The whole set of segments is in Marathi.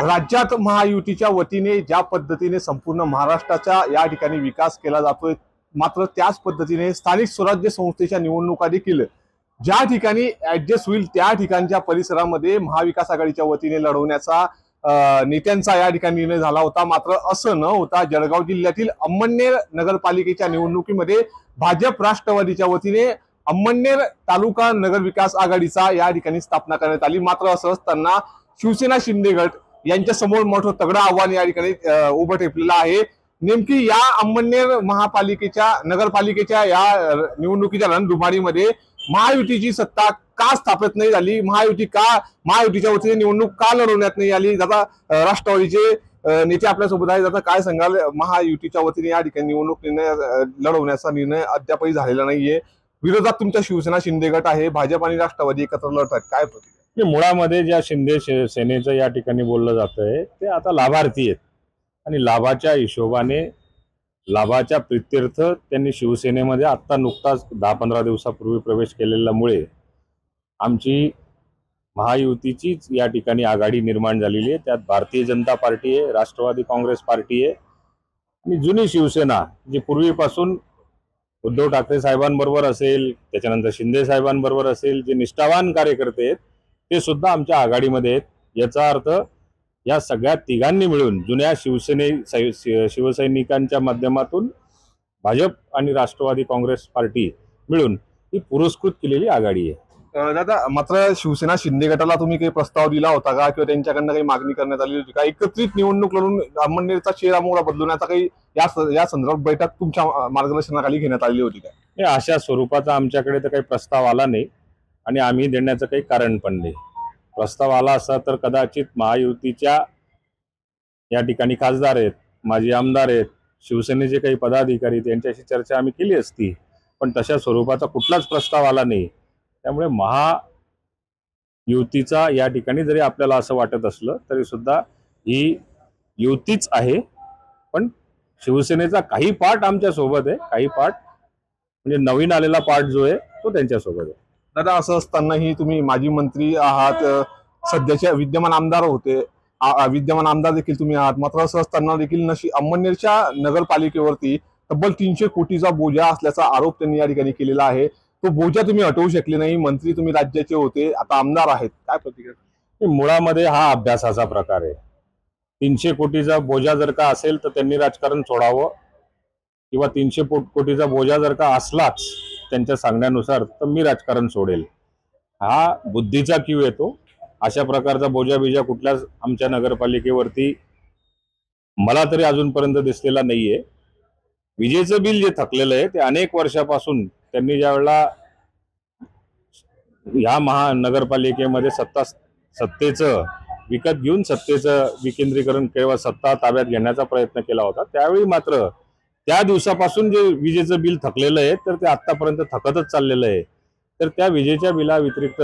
राज्यात महायुतीच्या वतीने ज्या पद्धतीने संपूर्ण महाराष्ट्राच्या या ठिकाणी विकास केला जातोय मात्र त्याच पद्धतीने स्थानिक स्वराज्य संस्थेच्या निवडणुका देखील. ज्या ठिकाणी ऍडजस्ट होईल त्या ठिकाणच्या परिसरामध्ये महाविकास आघाडीच्या वतीने लढवण्याचा नेत्यांचा या ठिकाणी निर्णय झाला होता. मात्र असं न होता जळगाव जिल्ह्यातील अंमळनेर नगरपालिकेच्या निवडणुकीमध्ये भाजप राष्ट्रवादीच्या वतीने अंमळनेर तालुका नगर विकास आघाडीचा या ठिकाणी स्थापना करण्यात आली. मात्र असं असताना शिवसेना शिंदे गट यांच्या समोर मोठं तगडं आव्हान या ठिकाणी उभं ठेपलेलं आहे. नेमकी या अंमळनेर महापालिकेच्या नगरपालिकेच्या या निवडणुकीच्या रणधुमाळीमध्ये महायुतीची सत्ता का स्थापित नाही झाली? महायुती का महायुतीच्या वतीने निवडणूक का लढवण्यात नाही आली? जाता राष्ट्रवादीचे नेते आपल्यासोबत आहे आता काय सांगाल? महायुतीच्या वतीने या ठिकाणी निवडणूक निर्णय लढवण्याचा निर्णय अद्यापही झालेला नाहीये. विरोधात तुमच्या शिवसेना शिंदे गट आहे. भाजप आणि राष्ट्रवादी एकत्र लढतात काय प्रतिक्रिया? मुळामध्ये ज्या शिंदे सेनेचं या ठिकाणी बोललं जात आहे ते आता लाभार्थी आहेत. आणि लाभाच्या हिशोबाने लाभाच्या प्रित्यर्थ त्यांनी शिवसेनेमध्ये आत्ता नुकताच दहा पंधरा दिवसापूर्वी प्रवेश केलेल्यामुळे आमची महायुतीचीच या ठिकाणी आघाडी निर्माण झालेली आहे. त्यात भारतीय जनता पार्टी आहे राष्ट्रवादी काँग्रेस पार्टी आहे आणि जुनी शिवसेना जी पूर्वीपासून उद्धव ठाकरे साहेबांबरोबर असेल त्याच्यानंतर शिंदे साहेबांबरोबर असेल जे निष्ठावान कार्यकर्ते आहेत ते सुद्धा आमच्या आघाडीमध्ये आहेत. याचा अर्थ या सगळ्या तिघांनी मिळून जुन्या शिवसेने शिवसैनिकांच्या माध्यमातून भाजप आणि राष्ट्रवादी काँग्रेस पार्टी मिळून ही पुरस्कृत केलेली आघाडी आहे. दादा मात्र शिवसेना शिंदे गटाला तुम्ही काही प्रस्ताव दिला होता का? किंवा त्यांच्याकडनं काही मागणी करण्यात आली होती का? एकत्रित निवडणूक लढून अंमळनेरचा चेहरा मोहरा बदलवण्याचा काही या संदर्भात बैठक तुमच्या मार्गदर्शनाखाली घेण्यात आली होती का? हे अशा स्वरूपाचा आमच्याकडे तर काही प्रस्ताव आला नाही. आणि आम्ही देण्याचं काही कारण पण नाही. प्रस्ताव आला असता तर कदाचित महायुतीच्या या ठिकाणी खासदार आहेत माजी आमदार आहेत शिवसेनेचे काही पदाधिकारी आहेत, चर्चा आम्ही केली असती. पण तशा स्वरूपाचा कुठलाच प्रस्ताव आला नाही. त्यामुळे महायुतीचा या ठिकाणी जरी आपल्याला असं वाटत असलं तरी सुद्धा ही युतीच आहे. पण शिवसेनेचा काही पार्ट आमच्यासोबत आहे. काही पार्ट म्हणजे नवीन आलेला पार्ट जो आहे तो त्यांच्यासोबत आहे. दादा असं असतानाही तुम्ही माजी मंत्री आहात सध्याचे विद्यमान आमदार होते. विद्यमान आमदार देखील तुम्ही आहात. मात्र असं असताना देखील नशी अंमनेरच्या नगरपालिकेवरती तब्बल तीनशे कोटीचा बोजा असल्याचा आरोप त्यांनी या ठिकाणी केलेला आहे. तो बोजा तुम्ही हटवू शकले नाही. मंत्री तुम्ही राज्याचे होते. आता आमदार आहेत. काय प्रतिक्रिया? मुळामध्ये हा अभ्यासाचा प्रकार आहे. तीनशे कोटीचा बोजा जर का असेल तर त्यांनी राजकारण सोडावं. किंवा तीनशे कोटीचा बोजा जर का असलाच त्यांच्या सांगण्यानुसार तर मी राजकारण सोडेल. हा बुद्धीचा क्यू येतो अशा प्रकारचा बोजाबिजा कुठल्याच आमच्या नगरपालिकेवरती मला तरी अजूनपर्यंत दिसलेला नाहीये. विजेचं बिल जे थकलेलं आहे ते अनेक वर्षापासून त्यांनी ज्या वेळेला ह्या महानगरपालिकेमध्ये सत्ता सत्तेचं विकत घेऊन सत्तेचं विकेंद्रीकरण किंवा सत्ता ताब्यात घेण्याचा प्रयत्न केला होता त्यावेळी मात्र त्या दिवसापासून जे विजेचं बिल थकलेलं आहे तर ते आतापर्यंत थकतच चाललेलं आहे. तर त्या विजेच्या बिला व्यतिरिक्त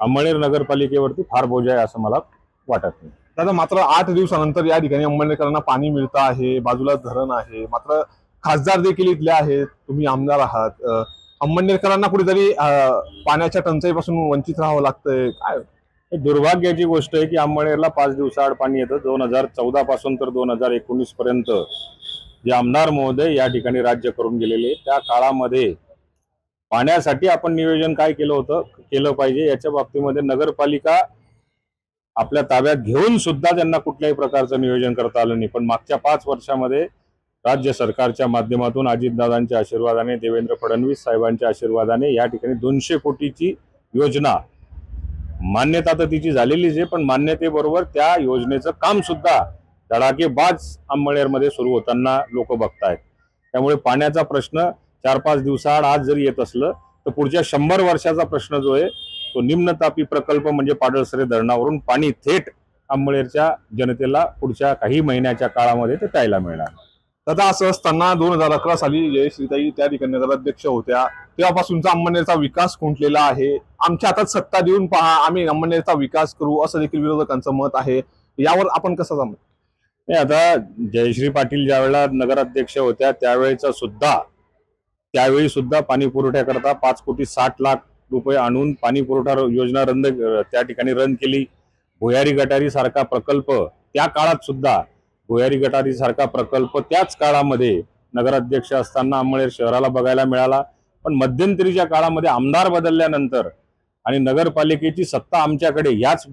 अंमळनेर नगरपालिकेवरती फार बोजा आहे असं मला वाटत नाही. दादा मात्र आठ दिवसानंतर या ठिकाणी अंमळनेरकरांना पाणी मिळतं आहे बाजूला धरण आहे. मात्र खासदार देखील इथले आहेत तुम्ही आमदार आहात. अंमळनेरकरांना कुठेतरी पाण्याच्या टंचाईपासून वंचित राहावं लागतंय काय? दुर्भाग्याची गोष्ट आहे की अंमळनेरला पाच दिवसाआड पाणी येतं. दोन हजार चौदा पासून तर दोन हजार एकोणीस पर्यंत जे आमदार महोदय या ठिकाणी राज्य करून गेलेले त्या काळामध्ये पाण्यासाठी आपण नियोजन काय केलं होतं केलं पाहिजे याच्या बाबतीमध्ये नगरपालिका आपल्या ताब्यात घेऊन सुद्धा त्यांना कुठल्याही प्रकारचं नियोजन करता आलं नाही. पण मागच्या पाच वर्षामध्ये राज्य सरकारच्या माध्यमातून अजितदादांच्या आशीर्वादाने देवेंद्र फडणवीस साहेबांच्या आशीर्वादाने या ठिकाणी दोनशे कोटीची योजना मान्यता तर तिची झालेलीच आहे पण मान्यतेबरोबर त्या योजनेचं काम सुद्धा धडाकेबाज अंमळनेरमध्ये सुरू होताना लोक बघतायत. त्यामुळे पाण्याचा प्रश्न चार पाच दिवसाआड आज जरी येत असलं तर पुढच्या शंभर वर्षाचा प्रश्न जो आहे तो निम्नतापी प्रकल्प म्हणजे पाडळसरे धरणावरून पाणी थेट अंबळेरच्या जनतेला पुढच्या काही महिन्याच्या काळामध्ये ते प्यायला मिळणार. दादा असं असताना दोन हजार अकरा साली जयश्रीताई त्या ठिकाणी नगराध्यक्ष होत्या. तेव्हापासूनचा अंमळनेरचा विकास खुंटलेला आहे. आमच्या हातात सत्ता देऊन पहा आम्ही अंमळनेरचा विकास करू असं देखील विरोधकांचं मत आहे. यावर आपण कसं जमत नाही आता जयश्री पाटील ज्यावेळेला नगराध्यक्ष होत्या त्यावेळेचा सुद्धा त्यावेळी सुद्धा पाणी पुरवठ्याकरता पाच कोटी साठ लाख रुपये आणून पाणी पुरवठा योजना रंद त्या ठिकाणी रन केली. भुयारी गटारी सारखा प्रकल्प त्या काळात सुद्धा भुयारी गटारी सारखा प्रकल्प त्याच काळामध्ये नगराध्यक्ष असताना अमळेर शहराला बघायला मिळाला. पण मध्यंतरीच्या काळामध्ये आमदार बदलल्यानंतर आणि नगरपालिकेची सत्ता आमच्याकडे याच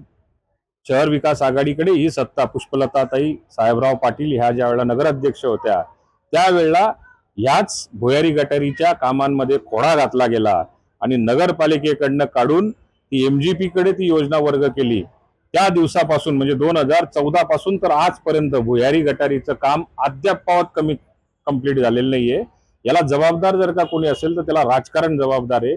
शहर विकास आघाडीकडे ही सत्ता. पुष्पलताताई साहेबराव पाटील ह्या ज्या वेळेला नगराध्यक्ष होत्या त्यावेळेला ह्याच भुयारी गटारीच्या कामांमध्ये खोडा घातला गेला आणि नगरपालिकेकडनं काढून ती एम जी पीकडे ती योजना वर्ग केली. त्या दिवसापासून म्हणजे दोन हजार चौदा पासून तर आजपर्यंत भुयारी गटारीचं काम अद्यापावत कमी कंप्लीट झालेलं नाहीये. याला जबाबदार जर का कोणी असेल तर त्याला राजकारण जबाबदार आहे.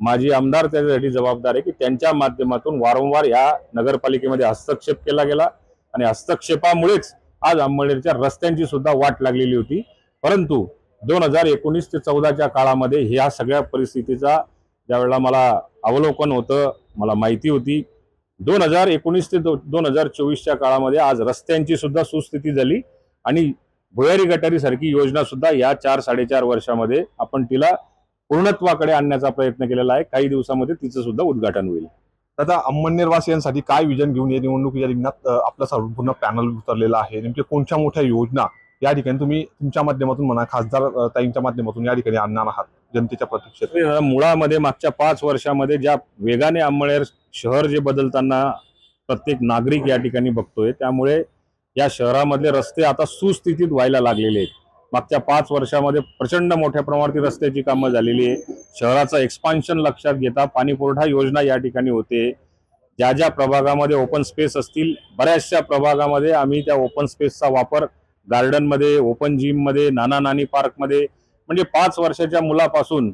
माजी आमदार त्याच्यासाठी जबाबदार आहे की त्यांच्या माध्यमातून वारंवार या नगरपालिकेमध्ये हस्तक्षेप केला गेला आणि हस्तक्षेपामुळेच आज अंमळनेरच्या रस्त्यांची सुद्धा वाट लागलेली होती. परंतु दोन हजार एकोणीस ते चौदाच्या काळामध्ये ह्या सगळ्या परिस्थितीचा ज्यावेळेला मला अवलोकन होतं मला माहिती होती. दोन हजार एकोणीस ते दोन हजार चोवीसच्या काळामध्ये आज रस्त्यांची सुद्धा सुस्थिती झाली आणि भुयारी गटारीसारखी योजनासुद्धा योजना सुद्धा या चार साडेचार वर्षामध्ये आपण तिला पूर्णत्वाकडे आणण्याचा प्रयत्न केलेला आहे. काही दिवसामध्ये तिचं सुद्धा उद्घाटन होईल. आता अंमळनेर वासियांसाठी काय विजन घेऊन या निवडणुकीच्या रिंगणात आपलं संपूर्ण पॅनल उतरलेलं आहे? नेमके कोणत्या मोठ्या योजना या ठिकाणी तुम्ही तुमच्या माध्यमातून म्हणा खासदार ताईंच्या माध्यमातून या ठिकाणी आणणार आहात जनतेच्या प्रतीक्षेत? मुळामध्ये मागच्या पाच वर्षामध्ये ज्या वेगाने अंमळनेर शहर जे बदलताना प्रत्येक नागरिक या ठिकाणी बघतोय त्यामुळे या शहरामधले रस्ते आता सुस्थितीत व्हायला लागलेले आहेत. मागच्या पाच वर्षामध्ये प्रचंड मोठ्या प्रमाणात रस्त्याची कामं झालेली आहे. शहराचं एक्सपान्शन लक्षात घेता पाणीपुरवठा योजना या ठिकाणी होते. ज्या ज्या प्रभागामध्ये ओपन स्पेस असतील बऱ्याचशा प्रभागामध्ये आम्ही त्या ओपन स्पेसचा वापर गार्डनमध्ये ओपन जिममध्ये नाना नानी पार्कमध्ये म्हणजे पाच वर्षाच्या मुलापासून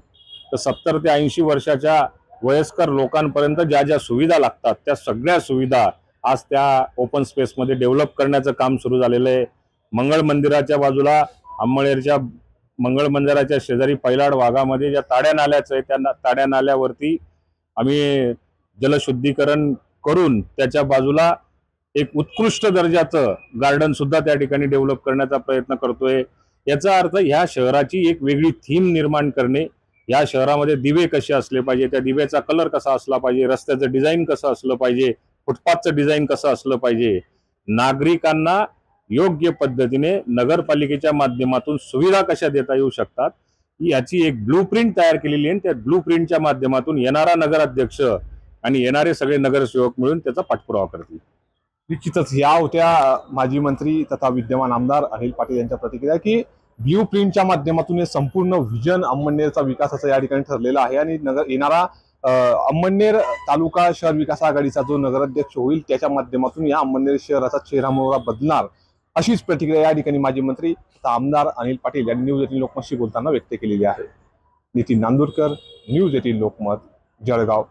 तर सत्तर ते ऐंशी वर्षाच्या वयस्कर लोकांपर्यंत ज्या ज्या सुविधा लागतात त्या सगळ्या सुविधा आज त्या ओपन स्पेसमध्ये डेव्हलप करण्याचं काम सुरू झालेलं आहे. मंगळ मंदिराच्या बाजूला अंमळनेरच्या मंगळ मंदिराच्या शेजारी पैलाड भागामध्ये ज्या ताड्या नाल्याचं आहे त्या ताड्या नाल्यावरती आम्ही जलशुद्धीकरण करून त्याच्या बाजूला एक उत्कृष्ट दर्जाचं गार्डन सुद्धा त्या ठिकाणी डेव्हलप करण्याचा प्रयत्न करतोय. याचा अर्थ ह्या शहराची एक वेगळी थीम निर्माण करणे या शहरामध्ये दिवे कसे असले पाहिजे त्या दिव्याचा कलर कसा असला पाहिजे रस्त्याचं डिझाईन कसं असलं पाहिजे फुटपाथचं डिझाईन कसं असलं पाहिजे नागरिकांना योग्य पद्धतीने नगरपालिकेच्या माध्यमातून सुविधा कशा देता येऊ शकतात याची एक ब्लू प्रिंट तयार केलेली आहे आणि त्या ब्लू प्रिंटच्या माध्यमातून येणारा नगराध्यक्ष आणि येणारे सगळे नगरसेवक मिळून त्याचा पाठपुरावा करतील. निश्चितच या होत्या माजी मंत्री तथा विद्यमान आमदार अनिल पाटील यांच्या प्रतिक्रिया की ब्ल्यू प्रिंटच्या माध्यमातून हे संपूर्ण व्हिजन विजन विकास असं या ठिकाणी ठरलेला आहे आणि नगर येणारा अं, तालुका शहर विकास आघाडीचा जो नगराध्यक्ष होईल त्याच्या माध्यमातून या अंमळनेर शहराचा चेहरा मोहरा बदलणार अशीच प्रतिक्रिया या ठिकाणी माजी मंत्री तथा आमदार अनिल पाटील यांनी न्यूज एटीन लोकमतशी बोलताना व्यक्त केलेली आहे. Nitin Nandurkar news eighteen Lokmat Jalgaon.